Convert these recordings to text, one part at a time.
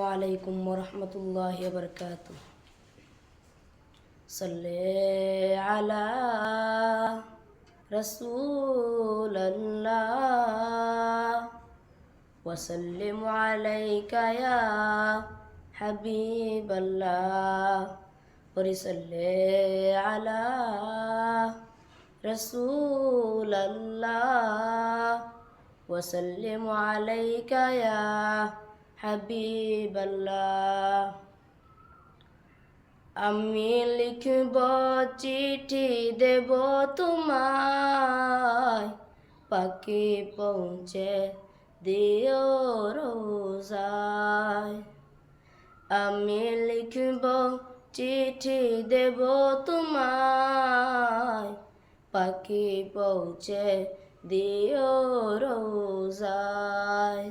عليكم ورحمة الله وبركاته. صل على رسول الله وسلم عليك يا حبيب الله. ورسل على رسول الله وسلم عليك يا হাবিবাল্লাহ। আমি লিখব চিঠি দেব তোমায়। পাখি পৌঁছে দিও রোজায়। আমি লিখব চিঠি দেব তোমায়। পাখি পৌঁছে দিও রোজায়।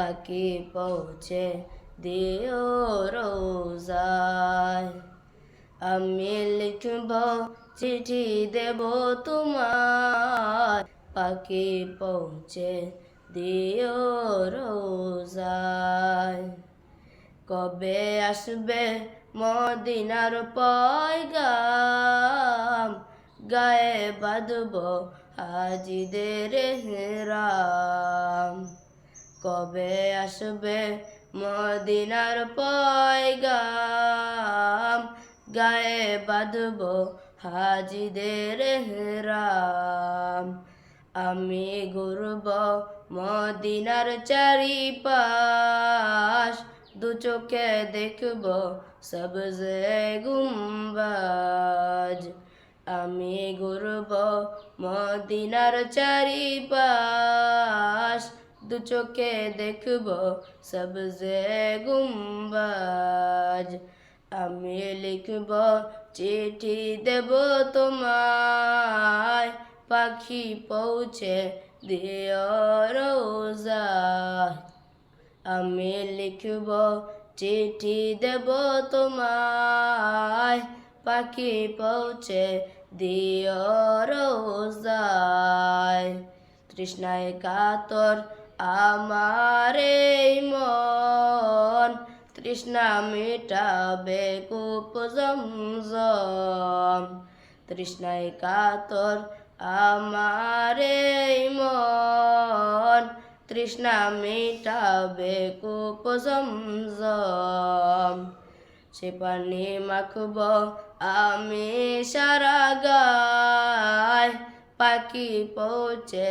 পাখি পৌঁছে দিও রোজায়। আমি লিখব চিঠি দেব তোমার পাখি পৌঁছে দিও রোজায়। কবে আসবে মদিনার পয়গাম? গায়ে বাঁধব হাজিদের হেরাম। কবে আসবে মদিনার পয়গাম? গায়ে বাঁধব হাজিদের হেরাম। আমি ঘুরব মদিনার চারিপাশ। দু চোখে দেখব সবজে গুম্বাজ। আমি ঘুরব মদিনার চারিপাশ। দু চোখে দেখব সবজে গুম্বাজ আমি লিখব চিঠি দেব তোমায় পাখি পৌঁছে দিও রোজায় আমি লিখব চিঠি দেব তোমায় পাখি পৌঁছে দিও রোজায় তৃষ্ণায় কাতর আমার এই মন তৃষ্ণা মিটাবে কূপ জমজম। তৃষ্ণায় কাতর আমার এই মন তৃষ্ণা মিটাবে কূপ জমজম। সে পানি মাখব আমি সারা গায়, পাখি পৌঁছে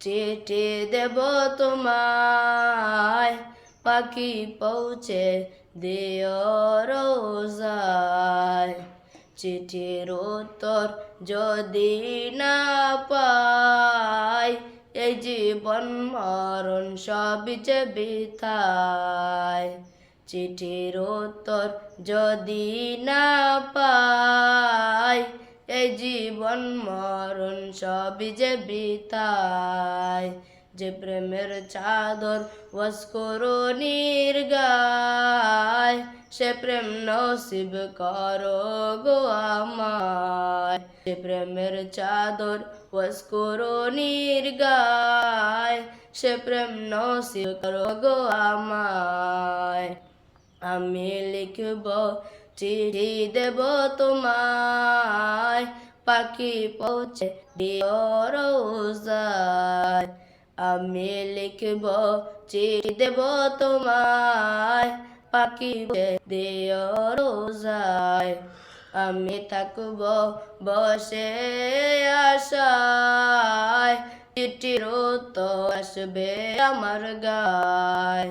চিঠি দেব তোমায়, পাখি পৌঁছে দিও রোজায়। চিঠির উত্তর যদি না পাই, এই জীবন মরণ সব যে চিঠির উত্তর যদি না পাই এই জীবন মরণ সব যে বিতায় যে প্রেমের চাদর ওয়াসকরো নির্গায়, সে প্রেম নসিব করো গো আমায়। সে প্রেমের চাদর ওয়াসকরো নির্গায়, সে প্রেম নসিব করো গো আমায়। আমি লিখব চিঠি দেব তোমায়, পাখি পৌঁছে রোজায়। আমি লিখব চিঠি দেব তোমায়, পাখি দিও রোজায়। আমি থাকব বসে আশায়, চিঠির তো আসবে আমার গায়।